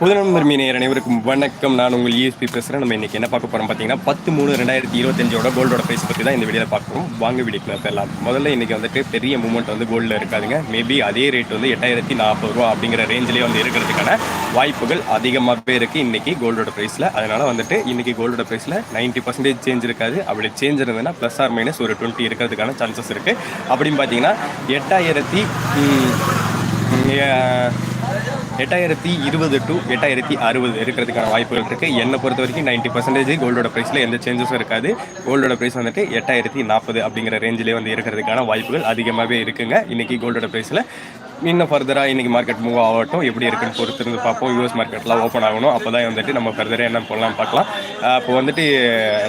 புதுநம்பர் மீனையர் அனைவருக்கும் வணக்கம். நான் உங்கள் இஎஸ்பி பேசுகிறேன் நம்ம இன்னைக்கு என்ன பார்க்க போகிறோம் பார்த்தீங்கன்னா பத்து மூணு ரெண்டாயிரத்தி இருபத்தஞ்சோட கோல்டோட ப்ரைஸ் பற்றி தான் இந்த வீடியோவில் பார்க்குறோம் வாங்க வீடியோக்குள்ள போயிடலாம். முதல்ல இன்னைக்கு வந்துட்டு பெரிய மூமெண்ட் வந்து கோல்டில் இருக்காதுங்க. மேபி அதே ரேட் வந்து எட்டாயிரத்தி நாற்பது ரூபா அப்படிங்கிற ரேஞ்சிலே வந்து இருக்கிறதுக்கான வாய்ப்புகள் அதிகமாகவே இருக்குது இன்னைக்கு கோல்டோட ப்ரைஸில் அதனால் வந்துட்டு இன்னைக்கு கோல்டோட ப்ரைஸில் நைன்ட்டி பர்சன்டேஜ் சேஞ்ச் இருக்காது. அப்படி சேஞ்ச் இருந்ததுன்னா ப்ளஸ் ஆர் மைனஸ் ஒரு டுவெண்ட்டி இருக்கிறதுக்கான சான்சஸ் இருக்குது அப்படின்னு பார்த்தீங்கன்னா எட்டாயிரத்தி எட்டாயிரத்தி இருபது டு எட்டாயிரத்தி அறுபது இருக்கிறதுக்கான வாய்ப்புகள் இருக்குது என்னை பொறுத்த வரைக்கும் நைன்ட்டி பர்சன்டேஜ் கோல்டோட ப்ரைஸில் எந்த சேஞ்சஸும் இருக்காது. கோல்டோட ப்ரைஸ் வந்துட்டு எட்டாயிரத்தி நாற்பது அப்படிங்கிற ரேஞ்சிலே வந்து இருக்கிறதுக்கான வாய்ப்புகள் அதிகமாகவே இருக்குங்க. இன்றைக்கி கோல்டோட ப்ரைஸில் இன்னும் ஃபர்தராக இன்றைக்கி மார்க்கெட் மூவ் ஆகட்டும் எப்படி இருக்குன்னு பொறுத்து இருந்து பார்ப்போம் யூஎஸ் மார்க்கெட்லாம் ஓப்பன் ஆகணும். அப்போ தான் வந்துட்டு நம்ம ஃபர்தராக என்ன போடலாம் பார்க்கலாம். அப்போ இப்போ வந்துட்டு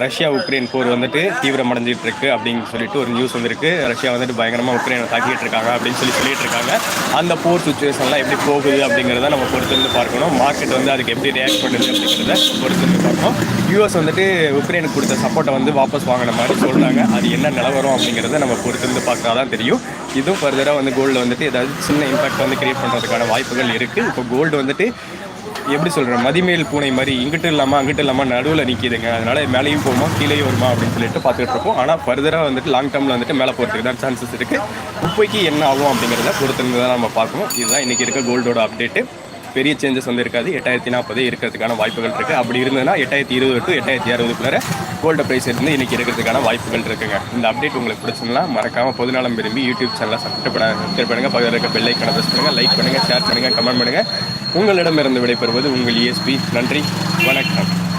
ரஷ்யா உக்ரைன் போர் வந்துட்டு தீவிரமடைஞ்சிட்டு இருக்கு அப்படின்னு சொல்லிட்டு ஒரு நியூஸ் வந்திருக்கு. ரஷ்யா வந்துட்டு பயங்கரமாக உக்ரைனை தாக்கிட்டு இருக்காங்க அப்படின்னு சொல்லி சொல்லிட்டு இருக்காங்க. அந்த போர் சுச்சுவேஷன்லாம் எப்படி போகுது அப்படிங்கிறத நம்ம பொறுத்து இருந்து பார்க்கணும். மார்க்கெட் வந்து அதுக்கு எப்படி ரியாக்ட் பண்ணுது அப்படிங்கிறத பொறுத்து இருந்து பார்க்கணும் யூஎஸ் வந்துட்டு உக்ரைனுக்கு கொடுத்த சப்போர்ட்டை வந்து வாபஸ் வாங்கின மாதிரி சொல்கிறாங்க அது என்ன நிலவரம் அப்படிங்கிறத நம்ம பொறுத்து இருந்து பார்த்தா தான் தெரியும். இதுவும் ஃபர்தராக வந்து கோல்டில் வந்துட்டு ஏதாவது சின்ன இம்பாக்ட் வந்து கிரியேட் பண்ணுறதுக்கான வாய்ப்புகள் இருக்குது இப்போ கோல்டு வந்துட்டு எப்படி சொல்கிறேன் மதிமேல் பூனை மாதிரி இங்கிட்டு இல்லாமல் அங்கிட்டு இல்லாமல் நடுவில் நிற்கிதுங்க அதனால மேலேயும் போகுமா கீழேயும் வருமா அப்படின்னு சொல்லிட்டு பார்த்துட்டு இருக்கோம் ஆனால் ஃபர்தராக வந்துட்டு லாங் டேர்மில் வந்துட்டு மேலே போகிறதுக்கு தான் சான்சஸ் இருக்குது இப்போக்கி என்ன ஆகும் அப்படிங்கிறத பொறுத்திருந்து தான் நம்ம பார்க்கணும். இதுதான் இன்றைக்கி இருக்க கோல்டோட அப்டேட்டு பெரிய சேஞ்சஸ் வந்து இருக்காது. எட்டாயிரத்தி நாற்பது இருக்கிறதுக்கான வாய்ப்புகள் இருக்குது அப்படி இருந்ததுன்னா எட்டாயிரத்தி இருபது டு எட்டாயிரத்தி அறுபதுக்குள்ளே கோல்டு ப்ரைஸ் இருந்து இன்றைக்கி இருக்கிறதுக்கான வாய்ப்புகள் இருக்குங்க. இந்த அப்டேட் உங்களுக்கு பிடிச்சிருந்தா மறக்காமல் பொதுநலம் விரும்பி யூடியூப் சேனலை சப்ஸ்கிரைப் பண்ண சப்ஸ்கிரைப் பண்ணுங்கள் பக்கத்தில் இருக்க பெல் ஐக்கனை ப்ரெஸ் பண்ணுங்கள் லைக் பண்ணுங்கள் ஷேர் பண்ணுங்கள் கமெண்ட் பண்ணுங்கள் உங்களிடமிருந்து விடைபெறுவது உங்கள் இஎஸ்பி நன்றி. வணக்கம்.